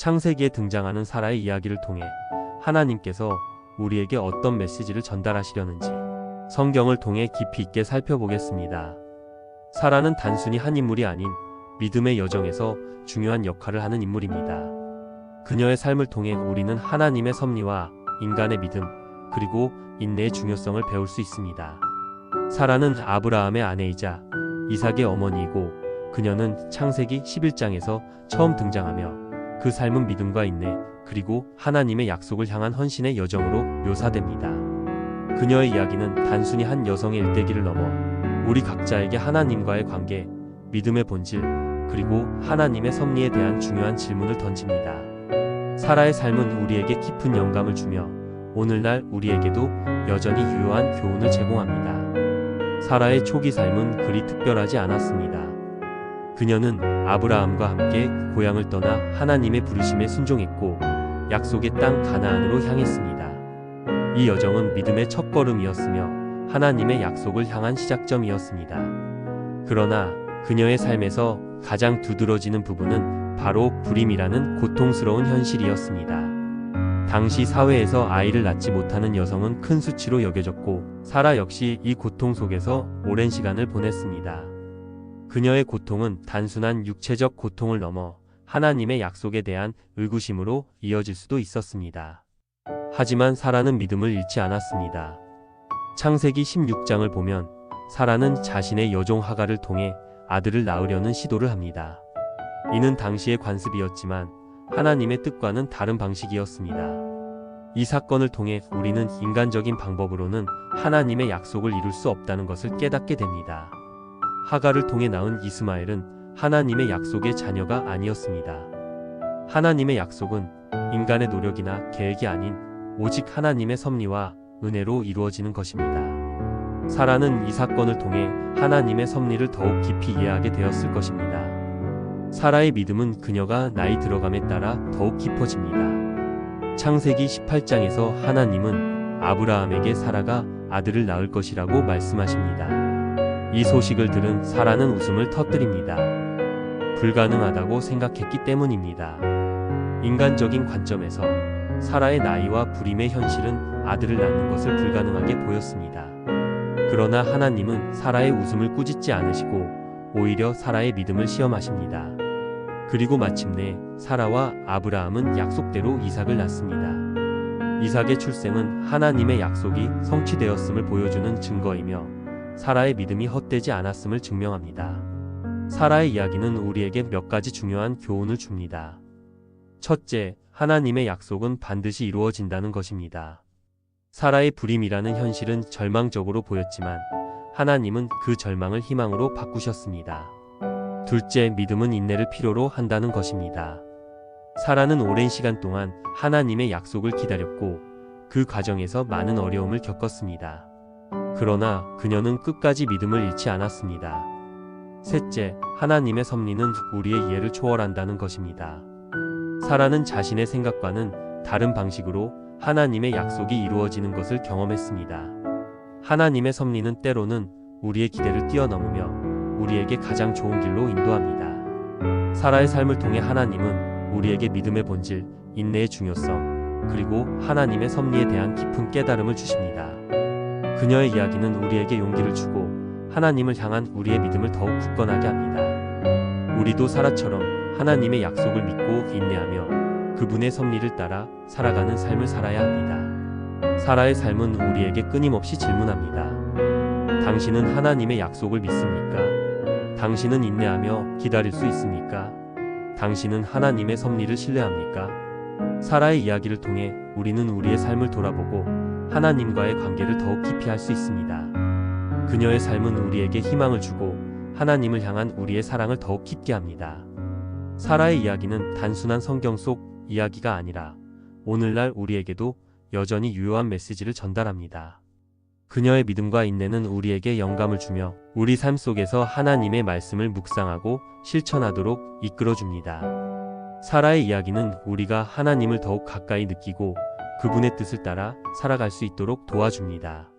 창세기에 등장하는 사라의 이야기를 통해 하나님께서 우리에게 어떤 메시지를 전달하시려는지 성경을 통해 깊이 있게 살펴보겠습니다. 사라는 단순히 한 인물이 아닌 믿음의 여정에서 중요한 역할을 하는 인물입니다. 그녀의 삶을 통해 우리는 하나님의 섭리와 인간의 믿음, 그리고 인내의 중요성을 배울 수 있습니다. 사라는 아브라함의 아내이자 이삭의 어머니이고 그녀는 창세기 11장에서 처음 등장하며 그 삶은 믿음과 인내, 그리고 하나님의 약속을 향한 헌신의 여정으로 묘사됩니다. 그녀의 이야기는 단순히 한 여성의 일대기를 넘어 우리 각자에게 하나님과의 관계, 믿음의 본질, 그리고 하나님의 섭리에 대한 중요한 질문을 던집니다. 사라의 삶은 우리에게 깊은 영감을 주며 오늘날 우리에게도 여전히 유효한 교훈을 제공합니다. 사라의 초기 삶은 그리 특별하지 않았습니다. 그녀는 아브라함과 함께 고향을 떠나 하나님의 부르심에 순종했고 약속의 땅 가나안으로 향했습니다. 이 여정은 믿음의 첫걸음이었으며 하나님의 약속을 향한 시작점이었습니다. 그러나 그녀의 삶에서 가장 두드러지는 부분은 바로 불임이라는 고통스러운 현실이었습니다. 당시 사회에서 아이를 낳지 못하는 여성은 큰 수치로 여겨졌고 사라 역시 이 고통 속에서 오랜 시간을 보냈습니다. 그녀의 고통은 단순한 육체적 고통을 넘어 하나님의 약속에 대한 의구심으로 이어질 수도 있었습니다. 하지만 사라는 믿음을 잃지 않았습니다. 창세기 16장을 보면 사라는 자신의 여종 하가를 통해 아들을 낳으려는 시도를 합니다. 이는 당시의 관습이었지만 하나님의 뜻과는 다른 방식이었습니다. 이 사건을 통해 우리는 인간적인 방법으로는 하나님의 약속을 이룰 수 없다는 것을 깨닫게 됩니다. 하가를 통해 낳은 이스마엘은 하나님의 약속의 자녀가 아니었습니다. 하나님의 약속은 인간의 노력이나 계획이 아닌 오직 하나님의 섭리와 은혜로 이루어지는 것입니다. 사라는 이 사건을 통해 하나님의 섭리를 더욱 깊이 이해하게 되었을 것입니다. 사라의 믿음은 그녀가 나이 들어감에 따라 더욱 깊어집니다. 창세기 18장에서 하나님은 아브라함에게 사라가 아들을 낳을 것이라고 말씀하십니다. 이 소식을 들은 사라는 웃음을 터뜨립니다. 불가능하다고 생각했기 때문입니다. 인간적인 관점에서 사라의 나이와 불임의 현실은 아들을 낳는 것을 불가능하게 보였습니다. 그러나 하나님은 사라의 웃음을 꾸짖지 않으시고 오히려 사라의 믿음을 시험하십니다. 그리고 마침내 사라와 아브라함은 약속대로 이삭을 낳습니다. 이삭의 출생은 하나님의 약속이 성취되었음을 보여주는 증거이며 사라의 믿음이 헛되지 않았음을 증명합니다. 사라의 이야기는 우리에게 몇 가지 중요한 교훈을 줍니다. 첫째, 하나님의 약속은 반드시 이루어진다는 것입니다. 사라의 불임이라는 현실은 절망적으로 보였지만 하나님은 그 절망을 희망으로 바꾸셨습니다. 둘째, 믿음은 인내를 필요로 한다는 것입니다. 사라는 오랜 시간 동안 하나님의 약속을 기다렸고 그 과정에서 많은 어려움을 겪었습니다. 그러나 그녀는 끝까지 믿음을 잃지 않았습니다. 셋째, 하나님의 섭리는 우리의 이해를 초월한다는 것입니다. 사라는 자신의 생각과는 다른 방식으로 하나님의 약속이 이루어지는 것을 경험했습니다. 하나님의 섭리는 때로는 우리의 기대를 뛰어넘으며 우리에게 가장 좋은 길로 인도합니다. 사라의 삶을 통해 하나님은 우리에게 믿음의 본질, 인내의 중요성, 그리고 하나님의 섭리에 대한 깊은 깨달음을 주십니다. 그녀의 이야기는 우리에게 용기를 주고 하나님을 향한 우리의 믿음을 더욱 굳건하게 합니다. 우리도 사라처럼 하나님의 약속을 믿고 인내하며 그분의 섭리를 따라 살아가는 삶을 살아야 합니다. 사라의 삶은 우리에게 끊임없이 질문합니다. 당신은 하나님의 약속을 믿습니까? 당신은 인내하며 기다릴 수 있습니까? 당신은 하나님의 섭리를 신뢰합니까? 사라의 이야기를 통해 우리는 우리의 삶을 돌아보고 하나님과의 관계를 더욱 깊이 할 수 있습니다. 그녀의 삶은 우리에게 희망을 주고 하나님을 향한 우리의 사랑을 더욱 깊게 합니다. 사라의 이야기는 단순한 성경 속 이야기가 아니라 오늘날 우리에게도 여전히 유효한 메시지를 전달합니다. 그녀의 믿음과 인내는 우리에게 영감을 주며 우리 삶 속에서 하나님의 말씀을 묵상하고 실천하도록 이끌어 줍니다. 사라의 이야기는 우리가 하나님을 더욱 가까이 느끼고 그분의 뜻을 따라 살아갈 수 있도록 도와줍니다.